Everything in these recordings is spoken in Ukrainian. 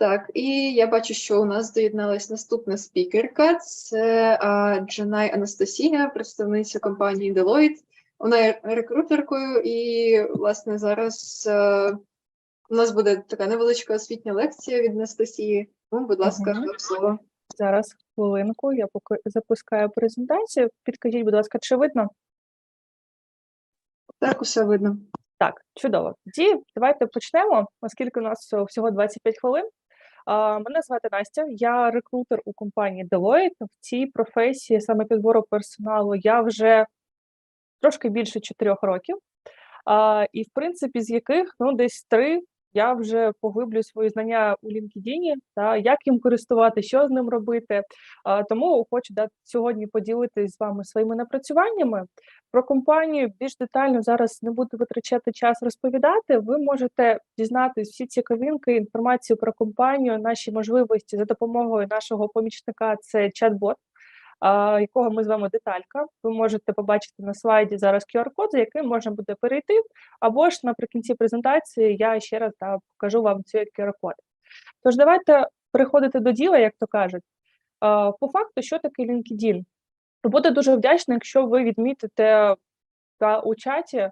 Так, і я бачу, що у нас доєдналась наступна спікерка. Це а, Джанай Анастасія, представниця компанії Deloitte. Вона є рекрутеркою, і, власне, зараз е, у нас буде така невеличка освітня лекція від Анастасії. Тому, будь ласка, вам слово. Зараз хвилинку, я поки запускаю презентацію. Підкажіть, будь ласка, чи видно? Так, усе видно. Так, чудово. Тоді давайте почнемо, оскільки у нас всього 25 хвилин. Мене звати Настя, я рекрутер у компанії Deloitte. В цій професії саме підбору персоналу я вже трошки більше чотирьох років. І, в принципі, з яких ну десь три я вже поглиблюю свої знання у LinkedIn, та як їм користувати, що з ним робити. Тому хочу да, сьогодні поділитися з вами своїми напрацюваннями. Про компанію більш детально зараз не буду витрачати час розповідати. Ви можете дізнатись всі цікавинки, інформацію про компанію, наші можливості за допомогою нашого помічника. Це чат-бот, якого ми з вами деталька. Ви можете побачити на слайді зараз QR-код, за яким можна буде перейти, або ж наприкінці презентації я ще раз та, покажу вам цей QR-код. Тож давайте переходити до діла, як то кажуть. По факту, що таке LinkedIn? Буду дуже вдячна, якщо ви відмітите та, у чаті,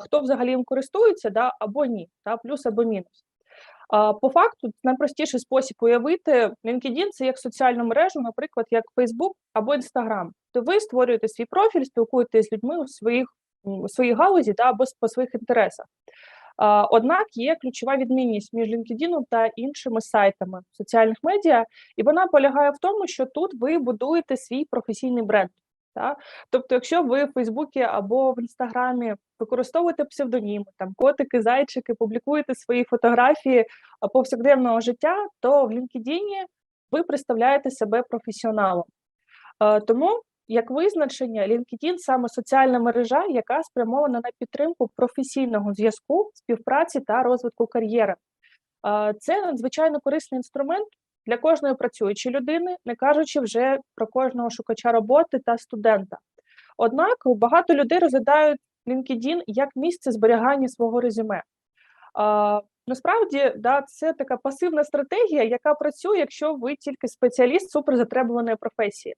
хто взагалі їм користується, да, або ні, та, плюс або мінус. По факту, найпростіший спосіб уявити LinkedIn – це як соціальну мережу, наприклад, як Facebook або Instagram. То ви створюєте свій профіль, спілкуєтесь з людьми у своїх у своїй галузі да, або по своїх інтересах. Однак є ключова відмінність між LinkedIn та іншими сайтами соціальних медіа, і вона полягає в тому, що тут ви будуєте свій професійний бренд. Та? Тобто, якщо ви в Фейсбуці або в Інстаграмі використовуєте псевдоніми, там котики, зайчики, публікуєте свої фотографії повсякденного життя, то в LinkedIn ви представляєте себе професіоналом. Тому, як визначення, LinkedIn саме соціальна мережа, яка спрямована на підтримку професійного зв'язку, співпраці та розвитку кар'єри. Це надзвичайно корисний інструмент для кожної працюючої людини, не кажучи вже про кожного шукача роботи та студента. Однак багато людей розглядають LinkedIn як місце зберігання свого резюме. А, насправді, да, це така пасивна стратегія, яка працює, якщо ви тільки спеціаліст суперзатребуваної професії.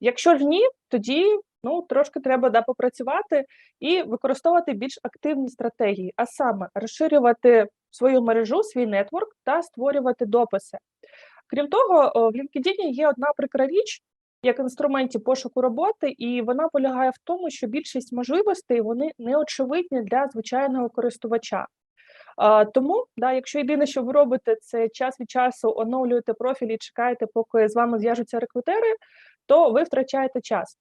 Якщо ж ні, тоді ну, трошки треба да, попрацювати і використовувати більш активні стратегії, а саме розширювати свою мережу, свій нетворк та створювати дописи. Крім того, в LinkedIn є одна прикра річ, як інструменті пошуку роботи, і вона полягає в тому, що більшість можливостей вони неочевидні для звичайного користувача. Тому, да, якщо єдине, що ви робите, це час від часу оновлюєте профіль і чекаєте, поки з вами зв'яжуться рекрутери, то ви втрачаєте час.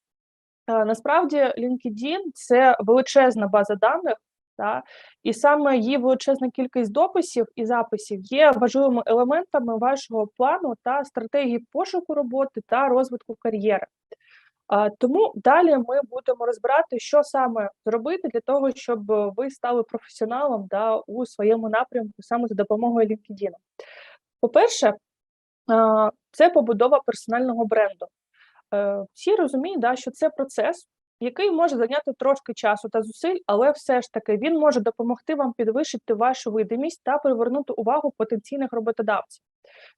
Насправді, LinkedIn – це величезна база даних, та, і саме її величезна кількість дописів і записів є важливими елементами вашого плану та стратегії пошуку роботи та розвитку кар'єри. Тому далі ми будемо розбирати, що саме зробити для того, щоб ви стали професіоналом да, у своєму напрямку саме за допомогою LinkedIn. По-перше, це побудова персонального бренду. Е, Всі розуміють, да, що це процес, який може зайняти трошки часу та зусиль, але все ж таки він може допомогти вам підвищити вашу видимість та привернути увагу потенційних роботодавців.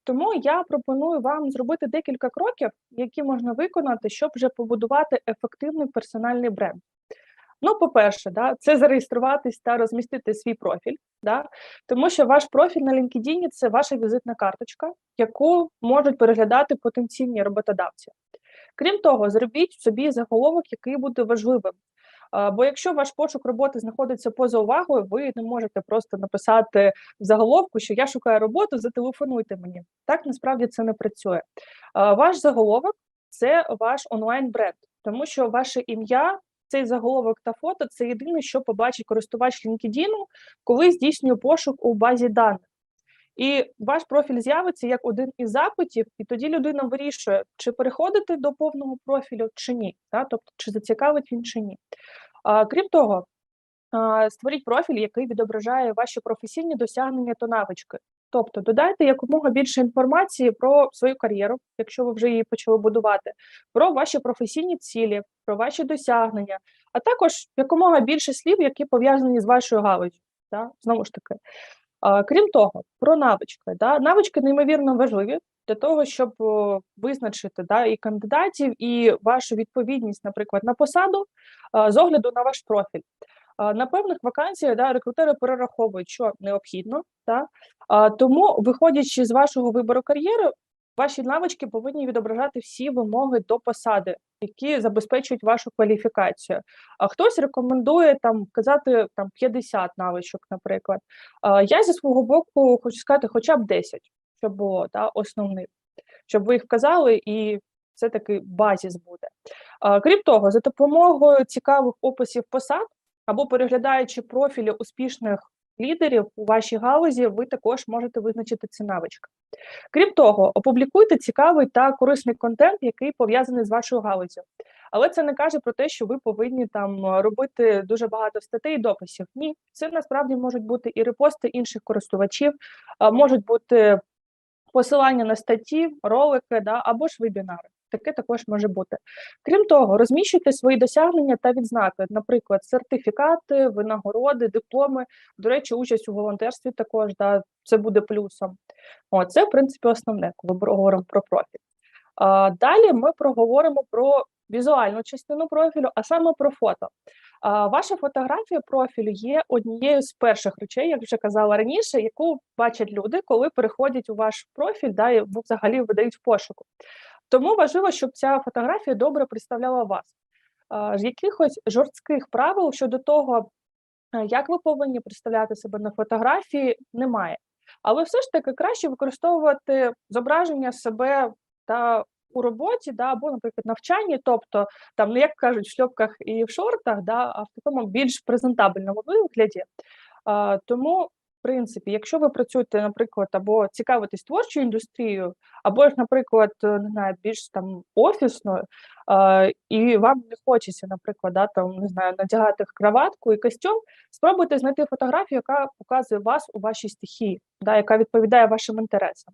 Тому я пропоную вам зробити декілька кроків, які можна виконати, щоб вже побудувати ефективний персональний бренд. Ну, по-перше, да, це зареєструватись та розмістити свій профіль, да, тому що ваш профіль на LinkedIn – це ваша візитна карточка, яку можуть переглядати потенційні роботодавці. Крім того, зробіть собі заголовок, який буде важливим. Бо якщо ваш пошук роботи знаходиться поза увагою, ви не можете просто написати в заголовку, що я шукаю роботу, зателефонуйте мені. Так насправді це не працює. Ваш заголовок це ваш онлайн-бренд, тому що ваше ім'я, цей заголовок та фото це єдине, що побачить користувач LinkedIn, коли здійснює пошук у базі даних. І ваш профіль з'явиться як один із запитів, і тоді людина вирішує, чи переходити до повного профілю, чи ні. Та? Тобто, чи зацікавить він чи ні. А, крім того, а, створіть профіль, який відображає ваші професійні досягнення та навички. Тобто додайте якомога більше інформації про свою кар'єру, якщо ви вже її почали будувати, про ваші професійні цілі, про ваші досягнення, а також якомога більше слів, які пов'язані з вашою галузю. Знову ж таки. Крім того, про навички. Да? Навички неймовірно важливі для того, щоб визначити да, і кандидатів, і вашу відповідність, наприклад, на посаду з огляду на ваш профіль. На певних вакансіях да, рекрутери перераховують, що необхідно. Да? Тому, виходячи з вашого вибору кар'єри, ваші навички повинні відображати всі вимоги до посади, які забезпечують вашу кваліфікацію. А хтось рекомендує там казати там 50 навичок, наприклад. А, Я зі свого боку хочу сказати хоча б 10, щоб було да, основних, щоб ви їх вказали, і це такий базіс буде. А, Крім того, за допомогою цікавих описів посад або переглядаючи профілі успішних лідерів у вашій галузі, ви також можете визначити ці навички. Крім того, опублікуйте цікавий та корисний контент, який пов'язаний з вашою галузю. Але це не каже про те, що ви повинні там е, робити дуже багато статей і дописів. Ні, це насправді можуть бути і репости інших користувачів, можуть бути посилання на статті, ролики да, або ж вебінари. Таке також може бути. Крім того, розміщуйте свої досягнення та відзнаки, наприклад, сертифікати, винагороди, дипломи. До речі, участь у волонтерстві також да, це буде плюсом. О, це, в принципі, основне, коли говоримо про профіль. А, далі ми проговоримо про візуальну частину профілю, а саме про фото. А, ваша фотографія профілю є однією з перших речей, як вже казала раніше, яку бачать люди, коли переходять у ваш профіль, да, і взагалі видають в пошуку. Тому важливо, щоб ця фотографія добре представляла вас. Якихось жорстких правил щодо того, як ви повинні представляти себе на фотографії, немає. Але все ж таки краще використовувати зображення себе та у роботі, да, або, наприклад, навчанні, тобто там, ну як кажуть, в шльопках і в шортах, да, а в такому більш презентабельному вигляді. Тому, принципі, якщо ви працюєте, наприклад, або цікавитесь творчою індустрією, або ж, наприклад, е, не знаю, більш там офісною, а, і вам не хочеться, наприклад, да, там, не знаю, надягати краватку і костюм, спробуйте знайти фотографію, яка показує вас у вашій стихії, да, яка відповідає вашим інтересам.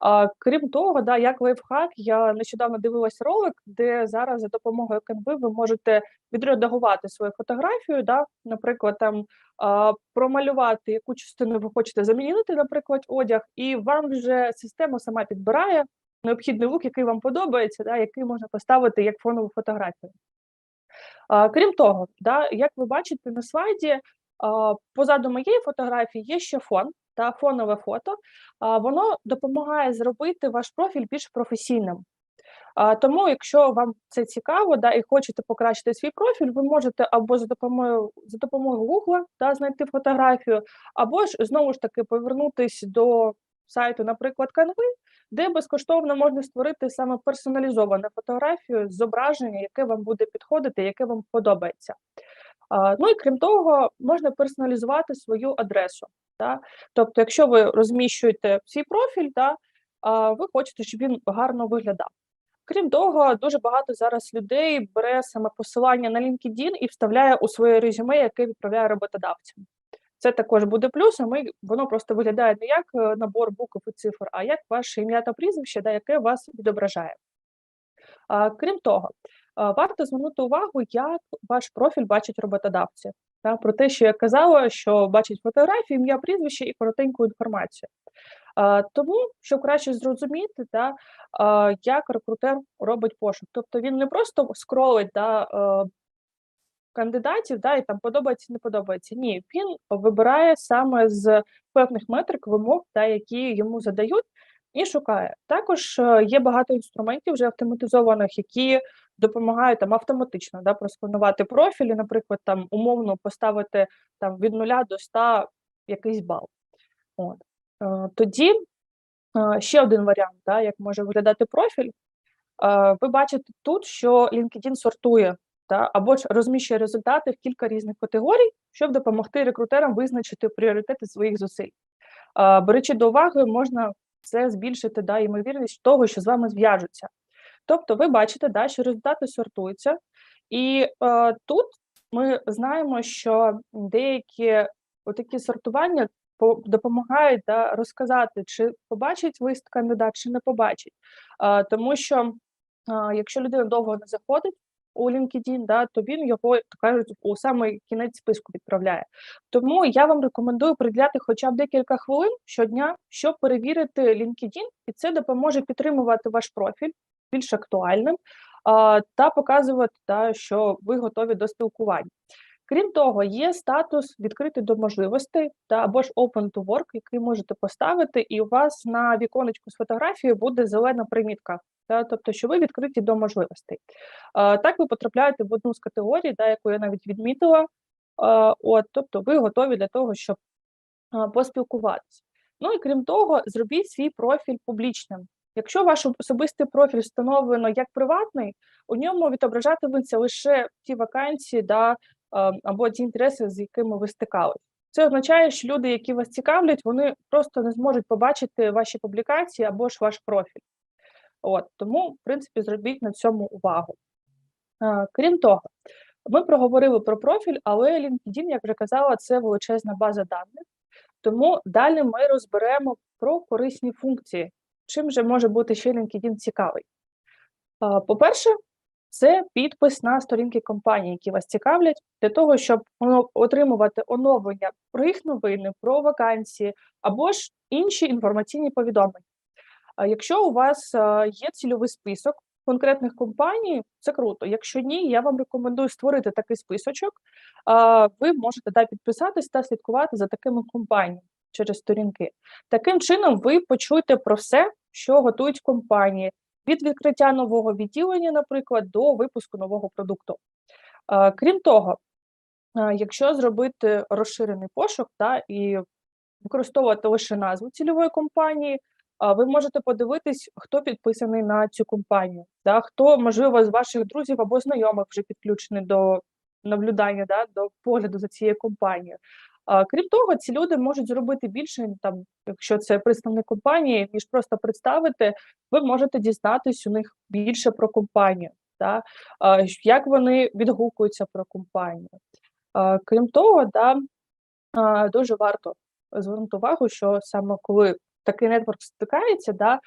А, крім того, да, як лайфхак, я нещодавно дивилась ролик, де зараз за допомогою Canva ви можете відредагувати свою фотографію, да, наприклад, там а, промалювати, яку частину ви хочете замінити, наприклад, одяг, і вам вже система сама підбирає необхідний лук, який вам подобається, да, який можна поставити як фонову фотографію. Крім того, да, як ви бачите на слайді, позаду моєї фотографії є ще фон та фонове фото. Воно допомагає зробити ваш профіль більш професійним. Тому, якщо вам це цікаво, да, і хочете покращити свій профіль, ви можете або за допомогою за допомогою Google да, знайти фотографію, або ж знову ж таки повернутися до сайту, наприклад, Canva, де безкоштовно можна створити саме персоналізовану фотографію зображення, яке вам буде підходити, яке вам подобається. Ну і крім того, можна персоналізувати свою адресу. Да? Тобто, якщо ви розміщуєте свій профіль, да, ви хочете, щоб він гарно виглядав. Крім того, дуже багато зараз людей бере саме посилання на LinkedIn і вставляє у своє резюме, яке відправляє роботодавцям. Це також буде плюсом, і воно просто виглядає не як е, набор букв і цифр, а як ваше ім'я та прізвище, да, яке вас відображає. А, крім того, варто звернути увагу, як ваш профіль бачать роботодавці. Та, про те, що я казала, що бачать фотографії, ім'я, прізвище і коротеньку інформацію. А, тому, щоб краще зрозуміти, та, а, як рекрутер робить пошук. Тобто він не просто скролить е, кандидатів, да, і там подобається, не подобається. Ні, він вибирає саме з певних метрик вимог, да, які йому задають, і шукає. Також е, є багато інструментів вже автоматизованих, які допомагають там автоматично да, просканувати профілі, наприклад, там умовно поставити там від 0 до 100 якийсь бал. От. Е, Тоді е, ще один варіант, да, як може виглядати профіль. Ви бачите тут, що LinkedIn сортує та, або ж розміщує результати в кілька різних категорій, щоб допомогти рекрутерам визначити пріоритети своїх зусиль. Беручи до уваги, можна це збільшити да, ймовірність того, що з вами зв'яжуться. Тобто, ви бачите, да, що результати сортуються, і е, тут ми знаємо, що деякі такі сортування по- допомагають да, розказати, чи побачить лист кандидат, чи не побачить. А, тому що а, якщо людина довго не заходить, у LinkedIn, да, то він його, то кажуть, у самий кінець списку відправляє. Тому я вам рекомендую приділяти хоча б декілька хвилин щодня, щоб перевірити LinkedIn, і це допоможе підтримувати ваш профіль більш актуальним та показувати, та, що ви готові до спілкування. Крім того, є статус відкритий до можливостей та або ж open to work, який можете поставити, і у вас на віконечку з фотографією буде зелена примітка, та, тобто, що ви відкриті до можливостей. А, так ви потрапляєте в одну з категорій, та, яку я навіть відмітила. А, от, тобто, ви готові для того, щоб а, поспілкуватися. Ну і крім того, зробіть свій профіль публічним. Якщо ваш особистий профіль встановлено як приватний, у ньому відображатимуться лише ті вакансії да, або ті інтереси, з якими ви стикались. Це означає, що люди, які вас цікавлять, вони просто не зможуть побачити ваші публікації або ж ваш профіль. От тому, в принципі, зробіть на цьому увагу. Крім того, ми проговорили про профіль, але LinkedIn, як вже казала, це величезна база даних. Тому далі ми розберемо про корисні функції. Чим же може бути ще LinkedIn цікавий? По-перше, це підпис на сторінки компанії, які вас цікавлять, для того, щоб отримувати оновлення про їх новини, про вакансії або ж інші інформаційні повідомлення. Якщо у вас є цільовий список конкретних компаній, це круто. Якщо ні, я вам рекомендую створити такий списочок. Ви можете да, підписатись та слідкувати за такими компаніями через сторінки. Таким чином, ви почуєте про все, що готують компанії, від відкриття нового відділення, наприклад, до випуску нового продукту. Крім того, якщо зробити розширений пошук та і використовувати лише назву цільової компанії, ви можете подивитись, хто підписаний на цю компанію, да, хто, можливо, з ваших друзів або знайомих вже підключений до наблюдання, да, до погляду за цією компанією. Крім того, ці люди можуть зробити більше, там, якщо це представник компанії, ніж просто представити, ви можете дізнатись у них більше про компанію, да, як вони відгукуються про компанію. Крім того, да, дуже варто звернути увагу, що саме коли такий нетворк стикається, да,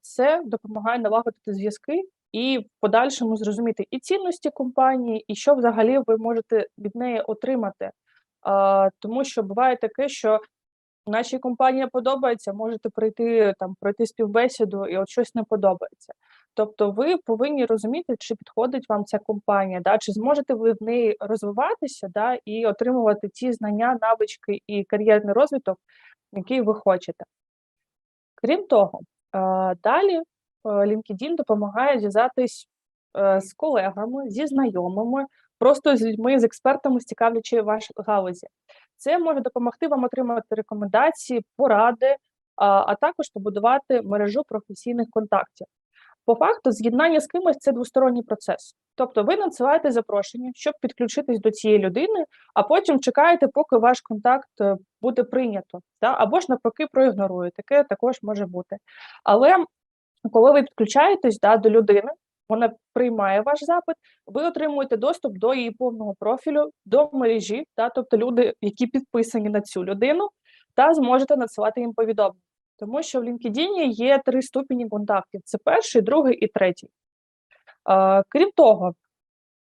це допомагає налагодити зв'язки і в подальшому зрозуміти і цінності компанії, і що взагалі ви можете від неї отримати. Тому що буває таке, що нашій компанії подобається, можете прийти там пройти співбесіду, і от щось не подобається. Тобто, ви повинні розуміти, чи підходить вам ця компанія, да, чи зможете ви в неї розвиватися, да, і отримувати ті знання, навички і кар'єрний розвиток, який ви хочете. Крім того, далі е, LinkedIn допомагає зв'язатись е, з колегами, зі знайомими, просто з людьми, з експертами, з цікавлячої вашої галузі. Це може допомогти вам отримати рекомендації, поради, а, а також побудувати мережу професійних контактів. По факту, з'єднання з кимось це двосторонній процес. Тобто ви надсилаєте запрошення, щоб підключитись до цієї людини, а потім чекаєте, поки ваш контакт е, буде прийнято, та? або ж навпаки проігноруєте. Таке також може бути. Але коли ви підключаєтесь да, до людини, вона приймає ваш запит, ви отримуєте доступ до її повного профілю, до мережі, та, тобто люди, які підписані на цю людину, та зможете надсилати їм повідомлення. Тому що в LinkedIn є три ступені контактів: це перший, другий і третій. Е, крім того,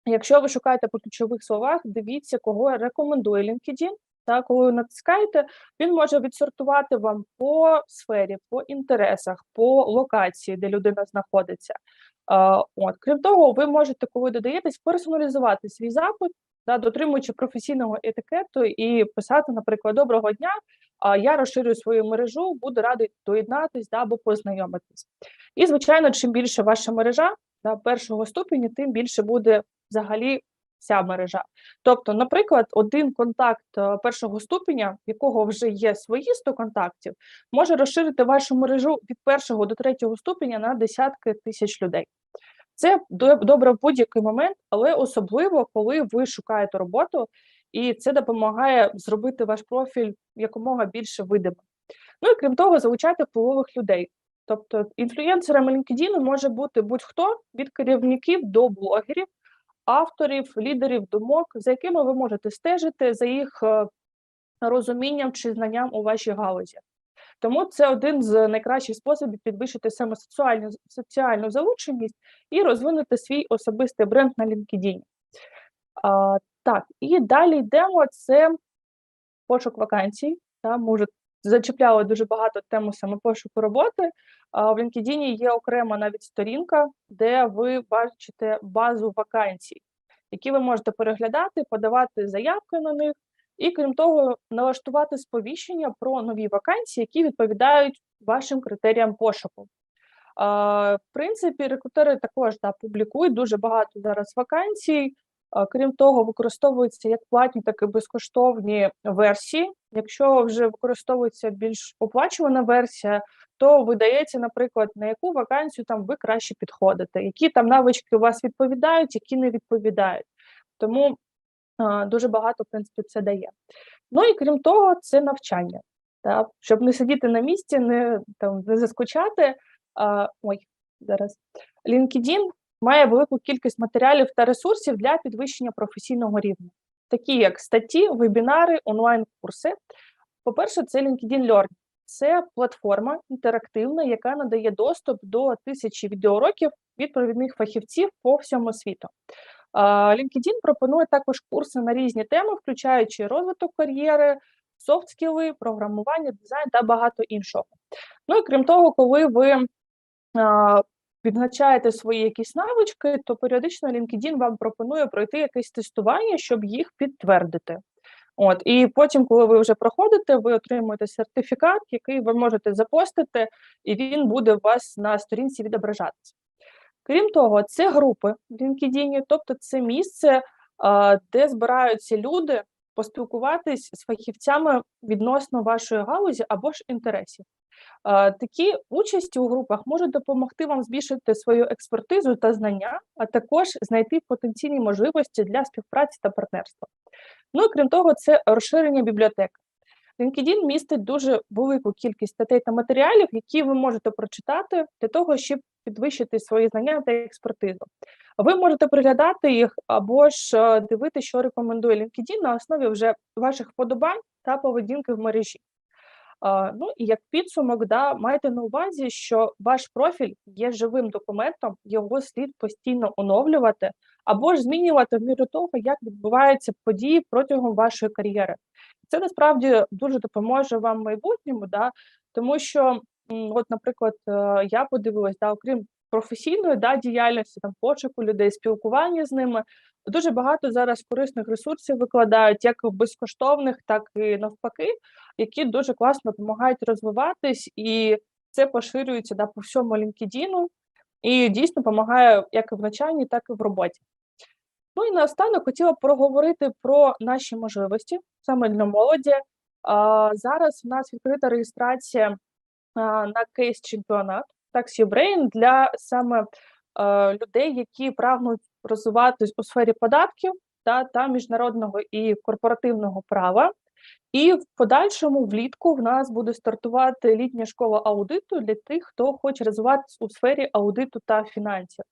якщо ви шукаєте по ключових словах, дивіться, кого рекомендує LinkedIn. Та коли ви натискаєте, він може відсортувати вам по сфері, по інтересах, по локації, де людина знаходиться. От, крім того, ви можете, коли додаєтесь, персоналізувати свій запит, да, дотримуючи професійного етикету, і писати, наприклад, доброго дня. Я розширюю свою мережу, буду радий доєднатись да, або познайомитись. І, звичайно, чим більше ваша мережа да, першого ступеня, тим більше буде взагалі вся мережа. Тобто, наприклад, один контакт е, першого ступеня, в якого вже є свої 100 контактів, може розширити вашу мережу від першого до третього ступеня на десятки тисяч людей. Це добре в будь-який момент, але особливо, коли ви шукаєте роботу, і це допомагає зробити ваш профіль якомога більше видимим. Ну і крім того, залучайте впливових людей. Тобто інфлюенсерами LinkedIn може бути будь-хто від керівників до блогерів, авторів, лідерів думок, за якими ви можете стежити за їх е, розумінням чи знанням у вашій галузі. Тому це один з найкращих способів підвищити саме соціальну, соціальну залученість і розвинути свій особистий бренд на LinkedIn. А, так, і далі йдемо. Це пошук вакансій. Та, ми вже зачіпляли дуже багато тему саме пошуку роботи. В LinkedIn є окрема навіть сторінка, де ви бачите базу вакансій, які ви можете переглядати, подавати заявки на них, і крім того, налаштувати сповіщення про нові вакансії, які відповідають вашим критеріям пошуку. В принципі, рекрутери також да, публікують дуже багато зараз вакансій. Крім того, використовуються як платні, так і безкоштовні версії. Якщо вже використовується більш оплачувана версія, то видається, наприклад, на яку вакансію там ви краще підходите, які там навички у вас відповідають, які не відповідають. Тому дуже багато, в принципі, це дає. Ну і крім того, це навчання. Так? Щоб не сидіти на місці, не там не заскучати. А, ой, зараз LinkedIn має велику кількість матеріалів та ресурсів для підвищення професійного рівня, такі як статті, вебінари, онлайн-курси. По-перше, це LinkedIn Learning. Це платформа інтерактивна, яка надає доступ до тисячі відеоуроків від провідних фахівців по всьому світу. LinkedIn пропонує також курси на різні теми, включаючи розвиток кар'єри, софт-скіли, програмування, дизайн та багато іншого. Ну і крім того, коли ви відзначаєте свої якісь навички, то періодично LinkedIn вам пропонує пройти якесь тестування, щоб їх підтвердити. От, і потім, коли ви вже проходите, ви отримуєте сертифікат, який ви можете запостити, і він буде у вас на сторінці відображатися. Крім того, це групи в LinkedIn, тобто це місце, де збираються люди поспілкуватись з фахівцями відносно вашої галузі або ж інтересів. Такі участі у групах можуть допомогти вам збільшити свою експертизу та знання, а також знайти потенційні можливості для співпраці та партнерства. Ну і крім того, це розширення бібліотек. LinkedIn містить дуже велику кількість статей та матеріалів, які ви можете прочитати для того, щоб підвищити свої знання та експертизу. Ви можете приглядати їх або ж е, дивитися, що рекомендує LinkedIn на основі вже ваших вподобань та поведінки в мережі. Ну і як підсумок, да, майте на увазі, що ваш профіль є живим документом, його слід постійно оновлювати або ж змінювати в міру того, як відбуваються події протягом вашої кар'єри. Це насправді дуже допоможе вам в майбутньому, да, тому що, от, наприклад, е, я подивилась, да, окрім професійної да, діяльності, там пошуку людей, спілкування з ними. Дуже багато зараз корисних ресурсів викладають, як безкоштовних, так і навпаки, які дуже класно допомагають розвиватись, і це поширюється да, по всьому LinkedIn, і дійсно допомагає як в навчанні, так і в роботі. Ну і наостанок хотіла проговорити про наші можливості саме для молоді. А, зараз у нас відкрита реєстрація на кейс-чемпіонат Taxi Brain для саме людей, які прагнуть розвиватись у сфері податків та, та міжнародного і корпоративного права. І в подальшому влітку в нас буде стартувати літня школа аудиту для тих, хто хоче розвиватися у сфері аудиту та фінансів.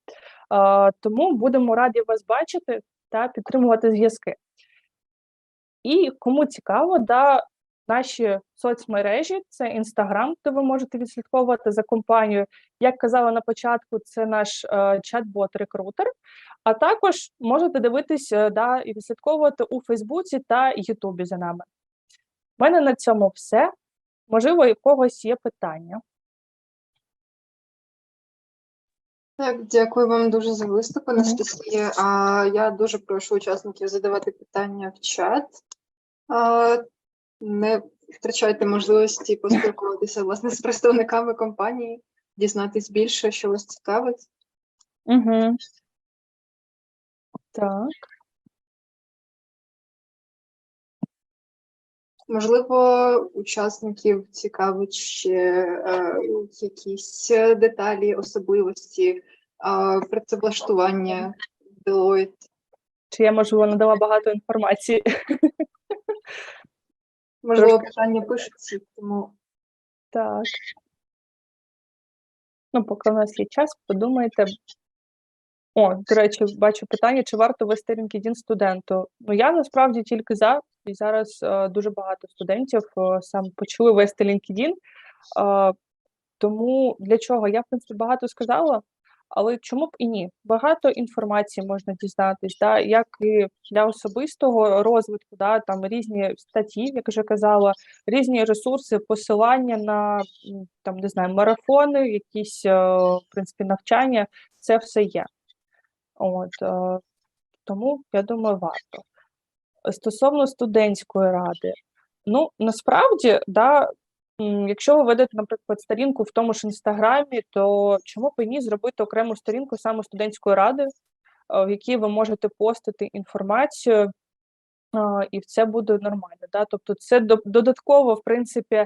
Тому будемо раді вас бачити та підтримувати зв'язки. І кому цікаво, да, наші соцмережі це Інстаграм, де ви можете відслідковувати за компанією. Як казала на початку, це наш е, чат-бот-рекрутер. А також можете дивитися да, і відслідковувати у Фейсбуці та Ютубі за нами. У мене на цьому все. Можливо, у когось є питання. Так, дякую вам дуже за виступ, Анастасія. А я дуже прошу учасників задавати питання в чат. Не втрачайте можливості поспілкуватися власне з представниками компанії, дізнатись більше, що вас цікавить. Угу. Так. Можливо, учасників цікавить ще е, якісь деталі, особливості е, працевлаштування Deloitte. Чи я, можливо, надала багато інформації? Можливо, Трошки. питання пишуться, тому Так. Ну, поки у нас є час, подумайте. О, до речі, бачу питання, чи варто вести LinkedIn студенту? Ну, я насправді тільки за, і зараз е, дуже багато студентів е, саме почали вести LinkedIn. Е, Тому для чого? Я, в принципі, багато сказала, але чому б і ні? Багато інформації можна дізнатись, да, як і для особистого розвитку, да, там різні статті, як вже казала, різні ресурси, посилання на там, не знаю, марафони, якісь е, в принципі навчання, це все є. От, е, тому я думаю, варто. Стосовно студентської ради, ну насправді, да, якщо ви ведете, наприклад, сторінку в тому ж інстаграмі, то чому б і ні зробити окрему сторінку саме студентської ради, е, в якій ви можете постити інформацію, і це буде нормально. Да? Тобто, це додатково, в принципі,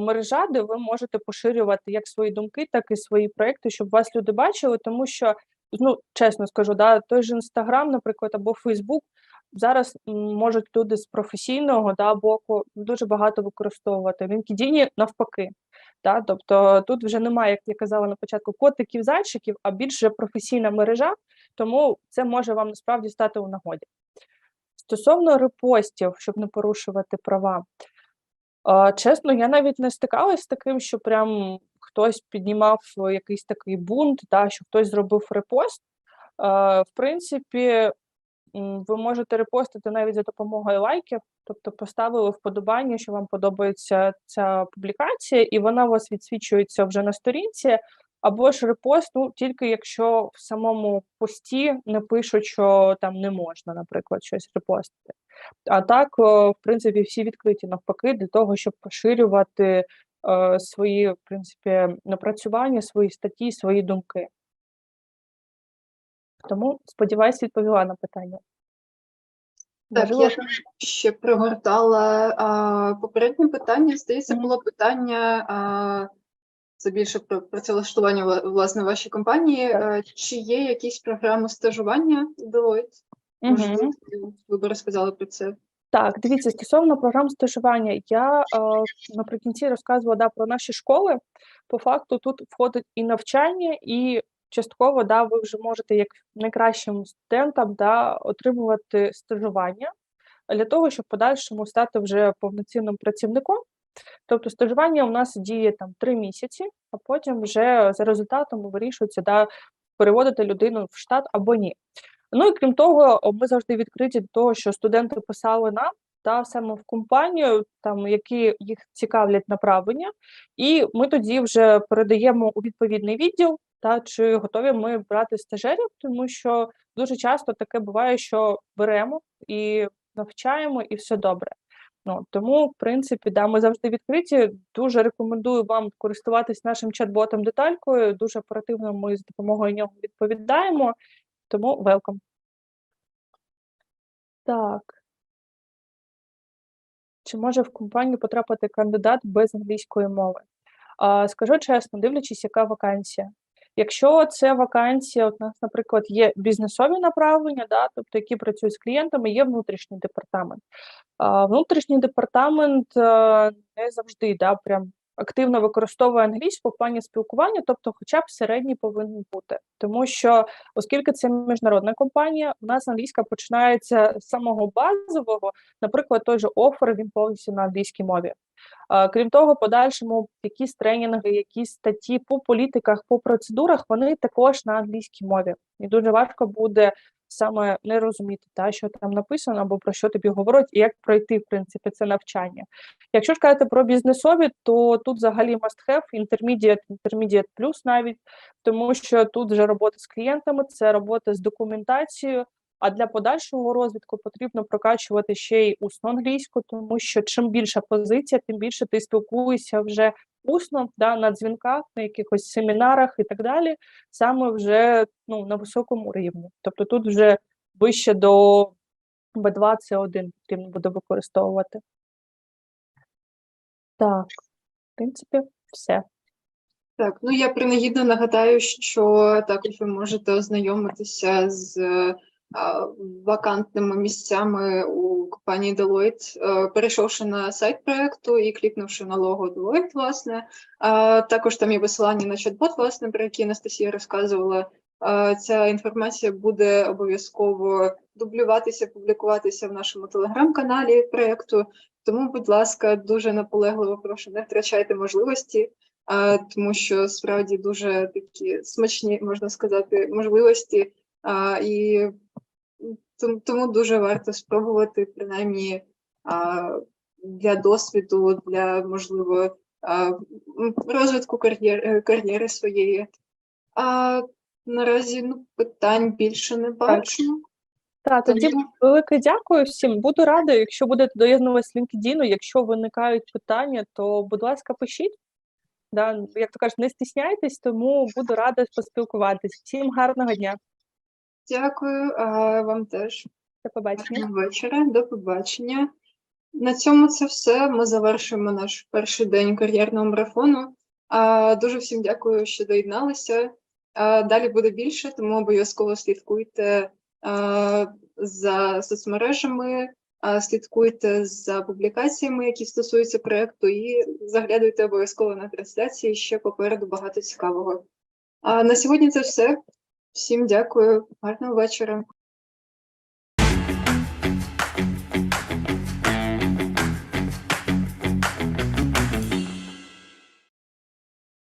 мережа, де ви можете поширювати як свої думки, так і свої проекти, щоб вас люди бачили, тому що, ну чесно скажу, да, той же інстаграм, наприклад, або Фейсбук. Зараз можуть люди з професійного да, боку дуже багато використовувати. В LinkedIn навпаки. Да? Тобто тут вже немає, як я казала на початку, котиків, зайчиків, а більше професійна мережа, тому це може вам насправді стати у нагоді. Стосовно репостів, щоб не порушувати права, чесно, я навіть не стикалась з таким, що прям хтось піднімав якийсь такий бунт, да, що хтось зробив репост. В принципі, ви можете репостити навіть за допомогою лайків, тобто поставили вподобання, що вам подобається ця публікація, і вона у вас відсвічується вже на сторінці. Або ж репост, ну тільки якщо в самому пості не пишуть, що там не можна, наприклад, щось репостити. А так, в принципі, всі відкриті навпаки для того, щоб поширювати е, свої, в принципі, напрацювання, свої статті, свої думки. Тому сподіваюся, відповіла на питання. Так, Можливо, я ще прогортала а, попереднє питання. Здається, було питання. А, це більше про працевлаштування вла- власне вашій компанії. Так. А, чи є якісь програми стажування Deloitte? Можливо, ви б розказали про це. Так, дивіться, стосовно програм стажування, я е, наприкінці розказувала да, про наші школи. По факту тут входить і навчання, і частково да, ви вже можете як найкращим студентам да, отримувати стажування для того, щоб в подальшому стати вже повноцінним працівником. Тобто стажування у нас діє там три місяці, а потім вже за результатом вирішується да, переводити людину в штат або ні. Ну і крім того, ми завжди відкриті до того, що студенти писали нам та саме в компанію, там які їх цікавлять направлення, і ми тоді вже передаємо у відповідний відділ, та чи готові ми брати стажерів, тому що дуже часто таке буває, що беремо і навчаємо, і все добре. Ну тому, в принципі, да, ми завжди відкриті. Дуже рекомендую вам користуватись нашим чат-ботом деталькою. Дуже оперативно ми з допомогою нього відповідаємо. Тому welcome. Так. Чи може в компанію потрапити кандидат без англійської мови? А, скажу чесно, дивлячись, яка вакансія. Якщо це вакансія, у нас, наприклад, є бізнесові направлення, да, тобто які працюють з клієнтами, є внутрішній департамент. А, внутрішній департамент е, не завжди да, прям активно використовує англійську в плані спілкування, тобто, хоча б середній повинен бути. Тому що, оскільки це міжнародна компанія, у нас англійська починається з самого базового, наприклад, той же офер він повністю на англійській мові. Крім того, подальшому якісь тренінги, якісь статті по політиках, по процедурах, вони також на англійській мові. І дуже важко буде саме не розуміти, та, що там написано, або про що тобі говорять, і як пройти, в принципі, це навчання. Якщо ж казати про бізнесові, то тут взагалі must have, intermediate, intermediate plus навіть, тому що тут вже робота з клієнтами, це робота з документацією, а для подальшого розвитку потрібно прокачувати ще й усну англійську, тому що чим більша позиція, тим більше ти спілкуєшся вже усно, да, на дзвінках, на якихось семінарах і так далі, саме вже ну, на високому рівні. Тобто тут вже вище до B2 це 1 потрібно буде використовувати. Так, в принципі, все. Так, ну я принагідно нагадаю, що також ви можете ознайомитися з вакантними місцями у компанії Deloitte, е, перейшовши на сайт проекту і клікнувши на лого Deloitte, власне. Також там є посилання на чат-бот, власне, про який Анастасія розказувала. Ця інформація буде обов'язково дублюватися, публікуватися в нашому телеграм-каналі проекту. Тому, будь ласка, дуже наполегливо прошу, не втрачайте можливості, тому що справді дуже такі смачні, можна сказати, можливості, і тому, тому дуже варто спробувати, принаймні для досвіду, для можливо розвитку кар'єр, е, кар'єри своєї. А наразі ну, питань більше не бачу. Та тоді велике дякую всім. Буду рада, якщо будете доєднуватися з LinkedIn, якщо виникають питання, то будь ласка, пишіть. Да, як то кажуть, не стісняйтесь, тому буду рада поспілкуватись. Всім гарного дня. Дякую а, вам теж. До побачення. Гарного вечора, до побачення. На цьому це все. Ми завершуємо наш перший день кар'єрного марафону. А, дуже всім дякую, що доєдналися. А, далі буде більше, тому обов'язково слідкуйте а, за соцмережами, а, слідкуйте за публікаціями, які стосуються проекту, і заглядуйте обов'язково на трансляції. Ще попереду багато цікавого. А на сьогодні це все. Всім дякую, гарного вечора.